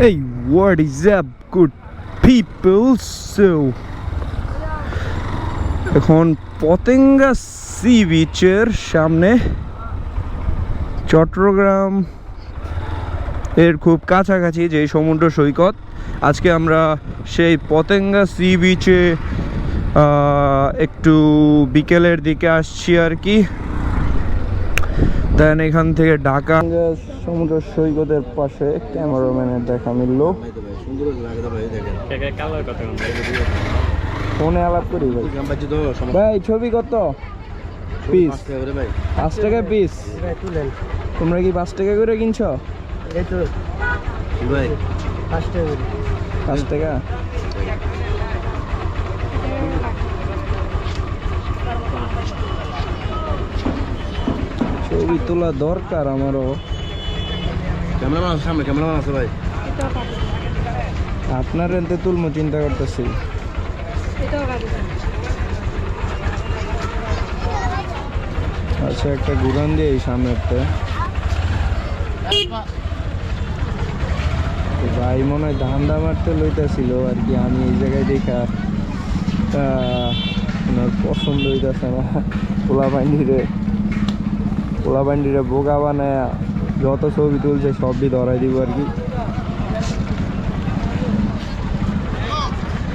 Hey, what is up, good people? So, এখন Patenga sea বিচের সামনে চট্টগ্রাম এর খুব কাছাকাছি যে সমুদ্র সৈকত আজকে আমরা সেই পতেঙ্গা সি বিচে একটু বিকেলের দিকে আসছি আর কি দেন এখান থেকে ঢাকা। সমুদ্র সৈকতের পাশে ক্যামেরাম্যানের দেখা মিললো। ফোনে আলাপ করি ভাই। ভাই ছবি কত? পিস পাঁচ টাকা পিস তোমরা কি পাঁচ টাকা করে কিনছো? পাঁচ টাকা? ছবি তোলা দরকার আমারও। ক্যামেরাম্যান আছে সামনে ক্যামেরাম্যান আছে ভাই। আপনার এনতে তুলমো চিন্তা করতেছি। আচ্ছা একটা ঘুরান দিয়ে এই তো ভাই মনে হয় ধান্দা মারতে লইতেছিল আর কি আমি এই জায়গায় দেখা আহ, ওনার পছন্দ হইতেছে না। পোলা বান্ডিরে পোলা বান্ডিরে বোকা বানায়, যত ছবি তুলছে সবই ধরাই দিব আর কি।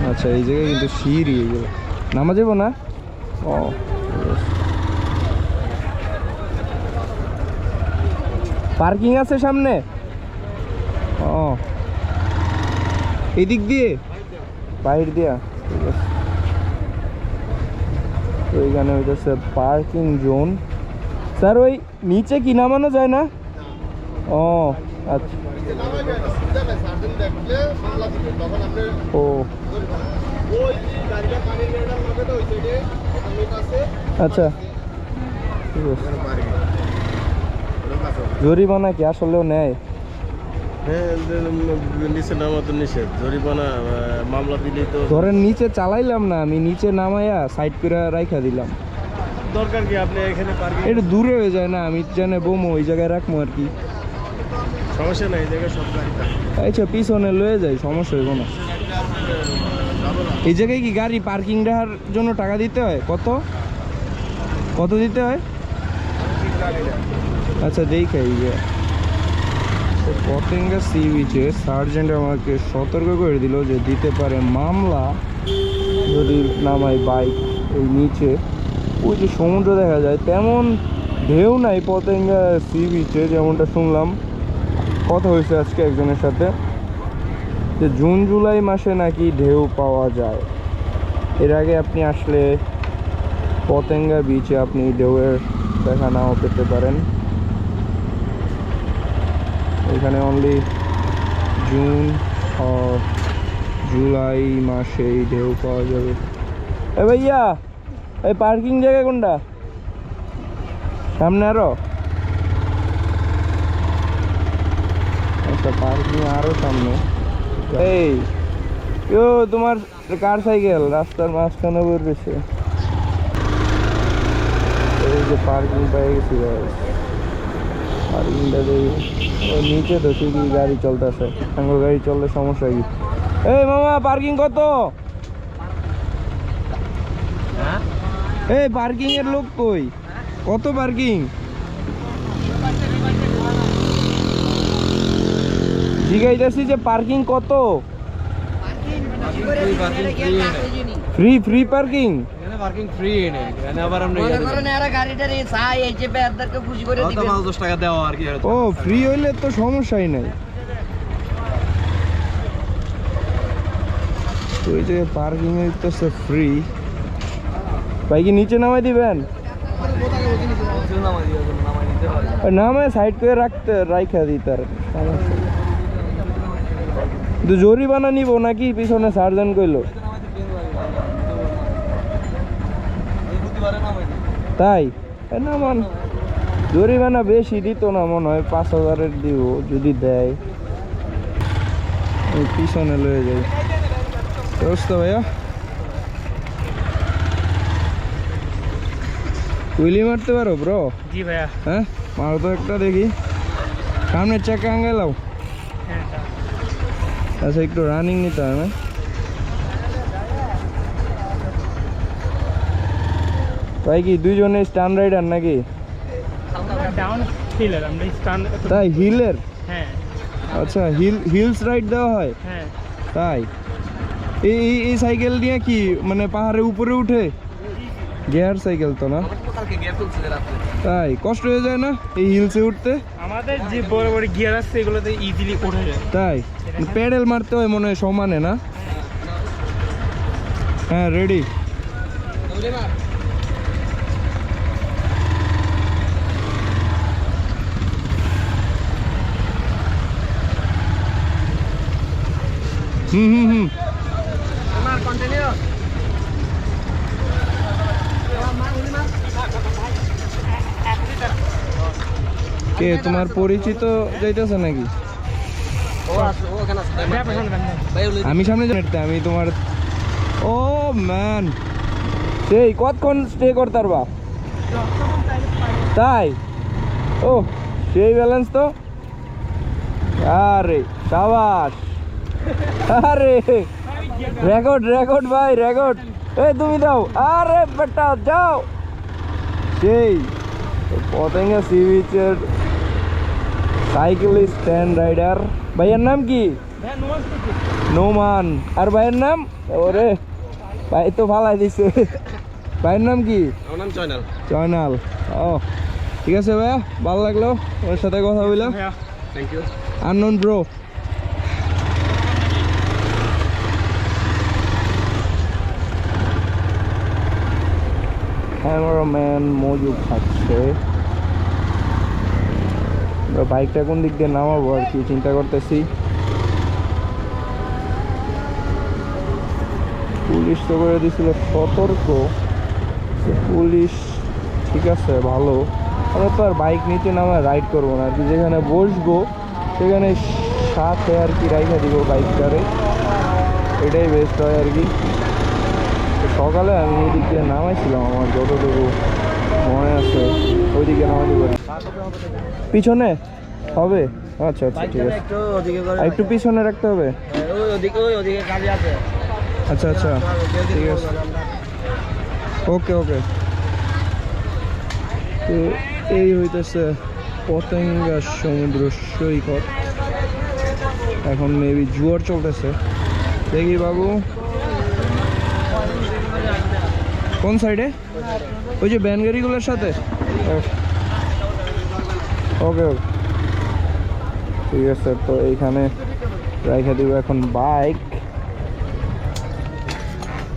আচ্ছা এই জায়গায় কিন্তু সিঁড়ি এগুলো। নামা যাব না? ও, পার্কিং আছে সামনে? ও এদিক দিয়ে? বাইর দিয়া, ঠিক আছে। তো এখানে হইতেছে পার্কিং জোন। স্যার ওই নিচে কি নামানো যায় না? ও আচ্ছা। ও। আচ্ছা। জরিমানা কি আসলেও নেয়? হ্যাঁ নিচে নামা তো নিষেধ জরিমানা মামলা দিলেই তো ধরেন নিচে চালাইলাম না আমি নিচে নামাইয়া সাইড করে রাইখা দিলাম। দরকার কি আপনি এখানে পার্কিং একটু দূরে হয়ে যায় না আমি জানে বমো ওই জায়গায় রাখব আর কি। সমস্যা নাই এই জায়গায় সব গাড়ি আচ্ছা পিছনে লয়ে যাই সমস্যা হইব না। এই জায়গায় কি গাড়ি পার্কিং রাখার জন্য টাকা দিতে হয়? কত? কত দিতে হয়? আচ্ছা দেখে এই যে। পতেঙ্গা সি বিচে সার্জেন্ট আমাকে সতর্ক করে দিল যে দিতে পারে মামলা যদি নামায় বাইক এই নিচে। ওই যে সমুদ্র দেখা যায়, তেমন ঢেউ নাই পতেঙ্গা সি বিচে যেমনটা শুনলাম। কথা হয়েছে আজকে একজনের সাথে, যে জুন, জুলাই মাসে নাকি ঢেউ পাওয়া যায়। এর আগে আপনি আসলে পতেঙ্গা বিচে আপনি ঢেউয়ের দেখা নাও পেতে পারেন। এখানে অনলি জুন জুলাই মাসে ঢেউ পাওয়া যাবে। এ ভাইয়া এই পার্কিং জায়গা কোনটা? সামনে আরও? আচ্ছা পার্কিং আরও সামনে। এই কেউ তোমার কার সাইকেল? রাস্তার মাঝখানে বেরোছে এই যে পার্কিং পেয়ে গেছি পার্কিংটা দেখি। নিচে তো ঠিকই গাড়ি চলতেছে। সাঙ্গ গাড়ি চললে সমস্যা কি? এই মামা, পার্কিং কত? এই পার্কিং এর লোক কই? কত পার্কিং জিগাইতেছি যে পার্কিং কত? Free free parking parking free এখানে আবার আমরা মনে করেন এরা গাড়িটার এই ছাই এই চেপে এদেরকে খুশি করে দিবে দশ টাকা দেওয়া আর কি ও ফ্রি হইলে তো সমস্যাই নাই। তো যে পার্কিং হইতেছে ফ্রি ভাই কি নিচে নামাই দিবেন? নামায় সাইড করে রাখতে রাইখা দিতে আর নেই। জরিমানা নিব নাকি? পিছনে সার্জন কইলো। তাই? না মান জরিমানা বেশি দিত না মনে হয় পাঁচ হাজারের দিব যদি দেয়। পিছনে লয়ে যাই। ব্যবস্থা ভাইয়া? উইলি মারতে পারো ব্রো জি ভাইয়া। হ্যাঁ? মারো তো একটা দেখি। সামনের চাকা আঙ্গালাও আচ্ছা একটু রানিং নিতে হয় না? ভাই কি দুইজনে স্টান রাইডার নাকি? তাই হিলের হ্যাঁ। আচ্ছা হিল হিলস রাইড দেওয়া হয়? হ্যাঁ। তাই? এই এই- সাইকেল নিয়ে কি মানে পাহাড়ের উপরে উঠে? গিয়ার সাইকেল তো না? তাই কষ্ট হয়ে যায় না এই হিলসে উঠতে? আমাদের যে বড় বড় গিয়ার আছে এগুলোতে ইজিলি ওঠা যায়। তাই প্যাডেল মারতে হয় মনে হয় সমানে না? হ্যাঁ রেডি হুম হুম হুম কে তোমার পরিচিত যাইতেছে নাকি? আমি সামনে জানতে আমি তোমার ও ম্যান সেই, কতক্ষণ স্টে করতে পারবা? তাই? ও, সেই ব্যালেন্স তো? আরে, সাবাস! আরে! রেকর্ড রেকর্ড ভাই রেকর্ড এই, তুমি দাও। আরে, বেটা, যাও! সেই, পতেঙ্গা সি বিচের সাইকেলিস্ট স্ট্যান্ড রাইডার ভাইয়ের নাম কি? নোমান আর ভাইয়ের নাম? ওরে ভাই তো ফালাই দিছে। ভাইয়ের নাম কি? নাম চয়নাল। ও ঠিক আছে ভাইয়া ভালো লাগল ওর সাথে কথা বললাম হ্যাঁ thank you unknown bro. Cameraman মজু খাচ্ছে বাইকটা কোন দিক দিয়ে নামাবো আর কি চিন্তা করতেছি। পুলিশ তো করে দিছিল সতর্ক। পুলিশ ঠিক আছে, ভালো। আমরা তো আর বাইক নিচে নামে রাইড করব না। আর কি যেখানে বসবো, সেখানে সাথে আর কি রাইখা দিব বাইকটারে। এটাই বেস্ট হয় আর কি। সকালে আমি ওই দিক দিয়ে নামাইছিলাম আমার যতটুকু মনে আছে। ওইদিকে পিছনে? হবে? আচ্ছা আচ্ছা ঠিক আছে। একটু ওদিকে একটু পিছনে রাখতে হবে? ওই ওদিকে ওই ওদিকে গাড়ি আছে। আচ্ছা আচ্ছা ঠিক আছে। ওকে ওকে। তো এই হইতেছে পতেঙ্গা সমুদ্র সৈকত। এখন মেবি জুয়ার চলতেছে। দেখি বাবু। কোন সাইডে? ওই যে ভ্যান গাড়িগুলোর সাথে? ওকে ওকে। ঠিক আছে, তো এইখানে রাইখা দিব এখন বাইক।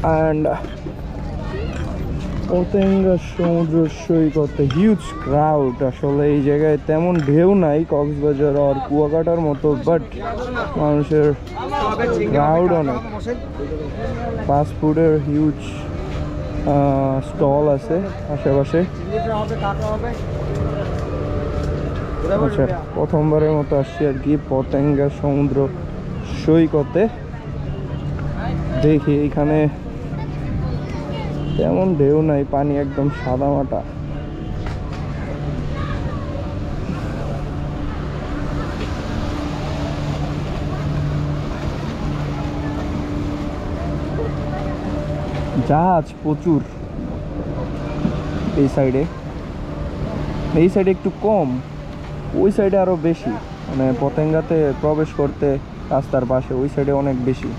অ্যান্ড পতেঙ্গা সমুদ্র সৈকতে হিউজ ক্রাউড আসলে এই জায়গায় তেমন ঢেউ নাই, কক্সবাজার আর কুয়াকাটার মতো বাট মানুষের ক্রাউড অনেক ফাস্ট ফুডের হিউজ স্টল আছে আশেপাশে। আচ্ছা প্রথমবারের মতো আসছি আর কি, পতেঙ্গা সমুদ্র সৈকতে। দেখি এখানে তেমন ঢেউ নাই, পানি একদম সাদা জাহাজ প্রচুর এই সাইডে এই সাইডে একটু কম, ওই সাইডে আরও বেশি। মানে পতেঙ্গাতে প্রবেশ করতে রাস্তার পাশে, ওই সাইডে অনেক বেশি।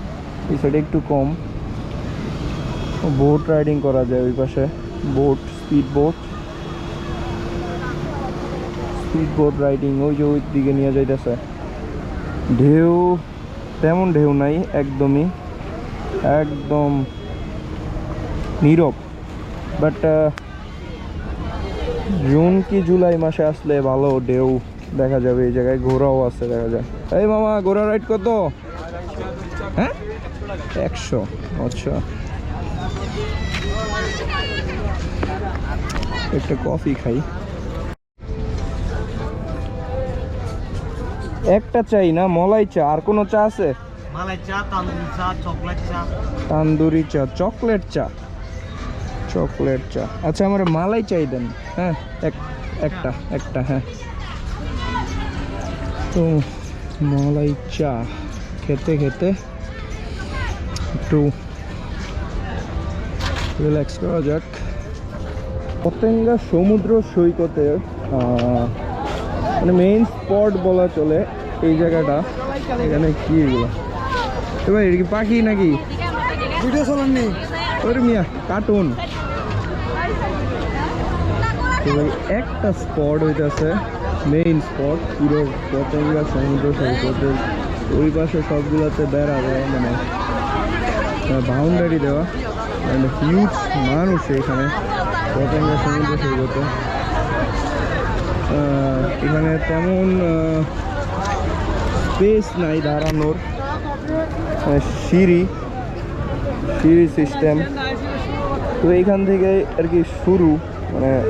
এই সাইডে একটু কম। বোট রাইডিং করা যায় ওই পাশে। Boat speed boat speed boat riding ওই যে ওই দিকে নিয়ে যাইতেছে। ঢেউ, তেমন ঢেউ নাই, একদমই। একদম নীরব। বাট জুন কি জুলাই মাসে আসলে ভালো ঢেউ দেখা যাবে এই জায়গায় ঘোড়াও আছে দেখা যায়। এই মামা ঘোড়া রাইড কত? হ্যাঁ? একশো। আচ্ছা। একটা কফি খাই। একটা চাই না মলাই চা। আর কোনো চা আছে? মালাই চা তান্দুরি চা চকলেট চা। তান্দুরি চা চকলেট চা। চকলেট চা। আচ্ছা আমার মালাই চাই দেন। হ্যাঁ এক একটা একটা হ্যাঁ। তো মালাই চা খেতে খেতে একটু রিল্যাক্স করা যাক। পতেঙ্গা সমুদ্র সৈকতের মানে মেইন স্পট বলা চলে এই জায়গাটা। এখানে কি এগুলো? এটা কি পাখি নাকি? ভিডিও চলান নেই ওরে মিয়া কার্টুন তো একটা স্পট হইতেছে মেইন স্পট পুরো পতেঙ্গা সমুদ্র সৈকতের ওই পাশে সবগুলোতে বেড়া দেওয়া মানে বাউন্ডারি দেওয়া। মানে হিউজ মানুষ এখানে, পতেঙ্গা সমুদ্র সৈকতে। এখানে তেমন স্পেস নাই দাঁড়ানোর। সিঁড়ি সিঁড়ি সিস্টেম তো এইখান থেকে আর কি শুরু। মানে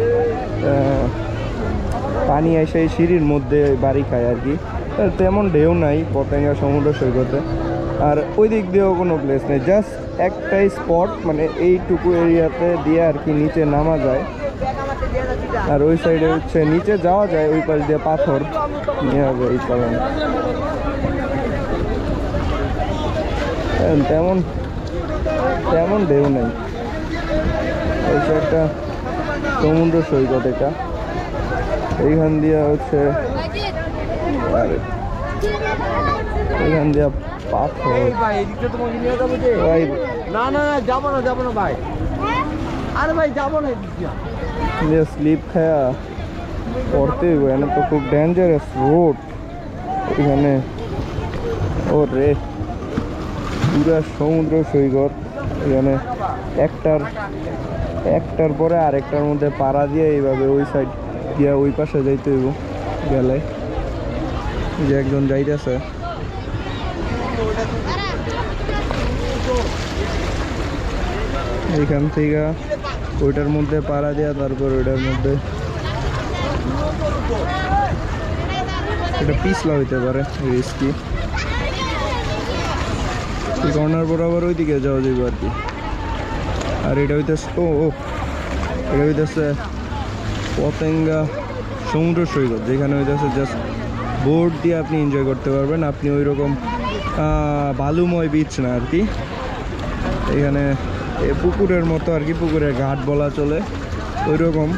পানি এসে এই সিঁড়ির মধ্যে বাড়ি খায় আর কি। তেমন ঢেউ নাই পতেঙ্গা সমুদ্র সৈকতে। আর ওই দিক দিয়েও কোনো প্লেস নেই। জাস্ট একটাই স্পট মানে এইটুকু এরিয়াতে দিয়ে আর কি নিচে নামা যায়। আর ওই সাইডে হচ্ছে নিচে যাওয়া যায়, ওই পাশ দিয়ে পাথর নিয়ে হবে এই কারণে। তেমন- তেমন ঢেউ নেই। একটা সমুদ্র সৈকত এটা। এইখান দিয়ে হচ্ছে এইখান দিয়ে পাথর। ভাই এদিকে তোমাকে নিয়ে যাব যে। ভাই। না না না যাব না যাব না ভাই। আরে ভাই যাব না এদিকে স্লিপ খায়া পড়তে হইব এখানে তো খুব ডেঞ্জারাস রোড এখানে ও রে পুরা সমুদ্র সৈকত। এখানে একটার একটার পরে আরেকটার মধ্যে পাড়া দিয়ে এইভাবে ওই সাইড দিয়ে ওই পাশে যাইতে হইব, গেলে। যে একজন যাইতেছে। এইখান থেকে ওইটার মধ্যে পাড়া দেওয়া তারপর ওইটার মধ্যে এটা পিছলা হইতে পারে রিস্কি কর্নার বরাবর ওইদিকে যাওয়া যাবে আর কি। আর এটা হইতেছে, ও ও, এটা হইতেছে পতেঙ্গা সমুদ্র সৈকত, যেখানে হইতেছে জাস্ট বোট দিয়ে আপনি এনজয় করতে পারবেন। আপনি ওই রকম বালুময় বিচ না আর কি। এখানে পুকুরের মতো আর কি, পুকুরের ঘাট বলা চলে। ওই রকম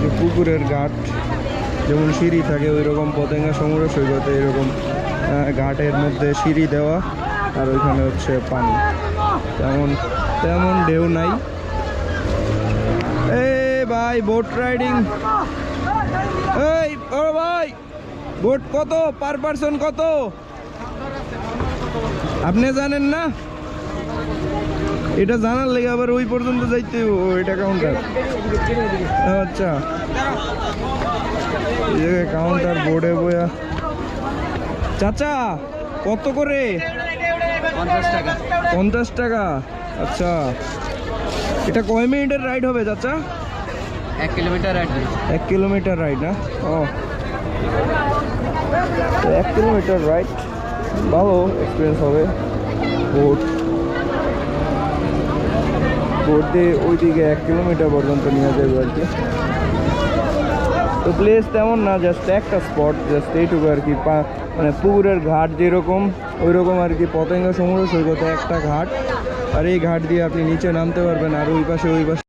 যে পুকুরের ঘাট, যেমন সিঁড়ি থাকে ওই রকম পতেঙ্গা সমুদ্র সৈকতে এরকম ঘাটের মধ্যে সিঁড়ি দেওয়া, আর ওইখানে হচ্ছে পানি। তেমন তেমন ঢেউ নাই। এ ভাই বোট রাইডিং এই ও ভাই বোট কত? পার পারসন কত? আপনি জানেন না? এটা জানার লেগে আবার ওই পর্যন্ত যাইতে ও এটা কাউন্টার আচ্ছা। কাউন্টার বোর্ডে বয়া চাচা কত করে? পঞ্চাশ টাকা। আচ্ছা। এটা কয় মিনিটের রাইড হবে চাচা? এক কিলোমিটার রাইড এক কিলোমিটার রাইড না? ও। এক কিলোমিটার রাইড। ভালো এক্সপিরিয়েন্স হবে। বোট। বোট দিয়ে ওইদিকে এক কিলোমিটার পর্যন্ত নিয়ে যাবে আর কি। তো প্লেস তেমন না জাস্ট একটা স্পট জাস্ট এইটুকু আর কি। পা- মানে পুকুরের ঘাট যেরকম ওই রকম আর কি। পতেঙ্গা সমুদ্র সৈকতে একটা ঘাট। আর এই ঘাট দিয়ে আপনি নিচে নামতে পারবেন আর ওই পাশে ওই পাশে